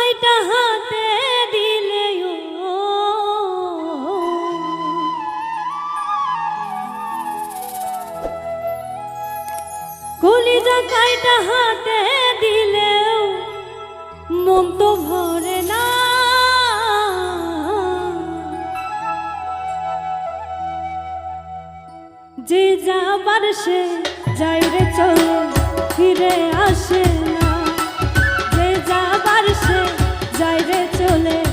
কাইটা হাতে দিলে কলিজা কাইটা হাতে দিলেও মন তো ভরে না। যে যাবার সে যাই রে চলে, ফিরে আসে না। রে চলে।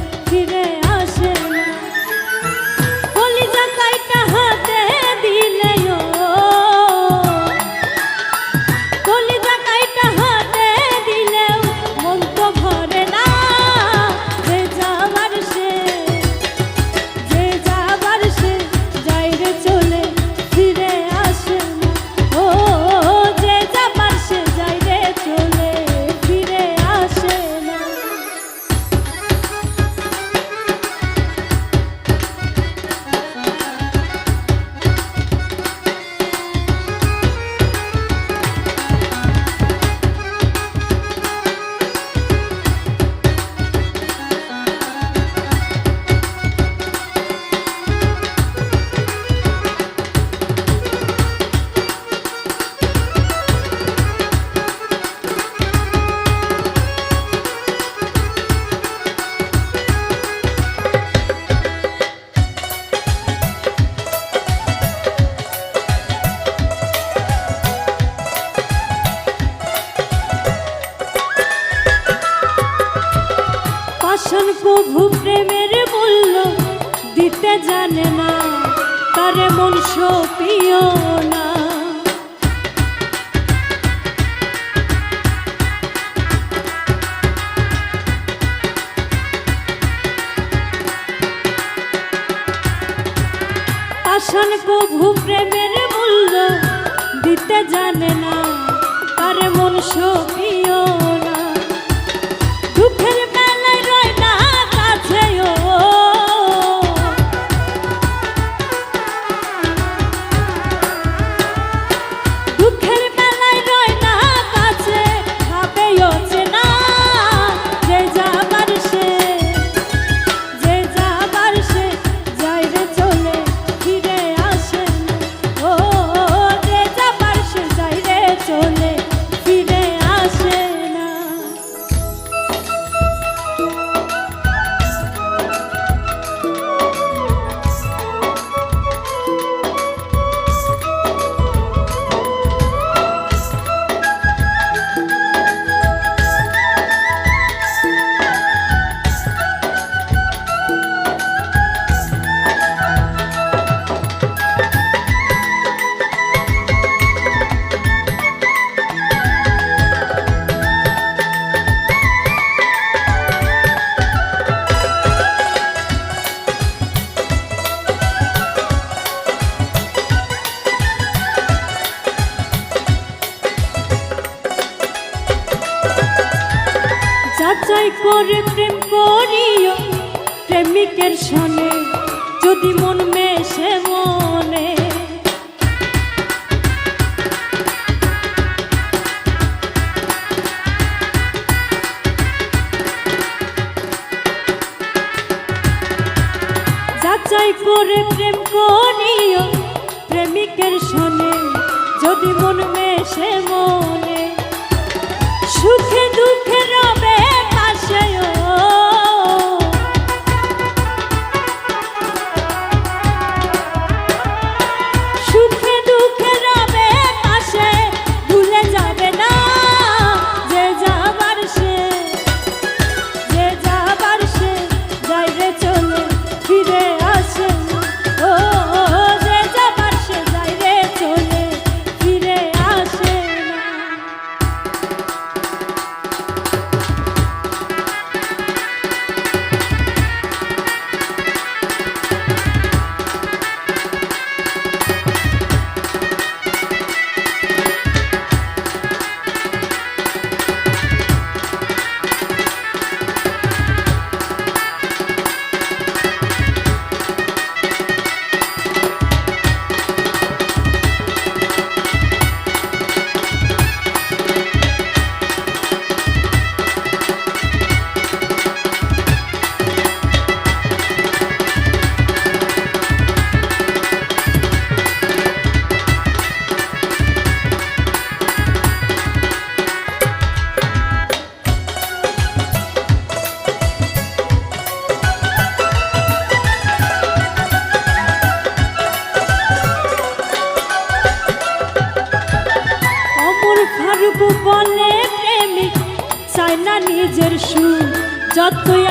পাষাণ প্রভু প্রেমের মূল্য দিতে জানে না, তারে মন সপিও না। পাষাণ প্রভু প্রেমের মূল্য দিতে জানে না, তারে মন সপিও যাচাই করে প্রেম করিও, প্রেমিকের সনে যদি মন মেশে মনে। যাচাই করে প্রেম করিও, প্রেমিকের সনে যদি মন মেশে মনে। সুখে দুঃখে বলে প্রেমিক চায় না নিজের সুর যতই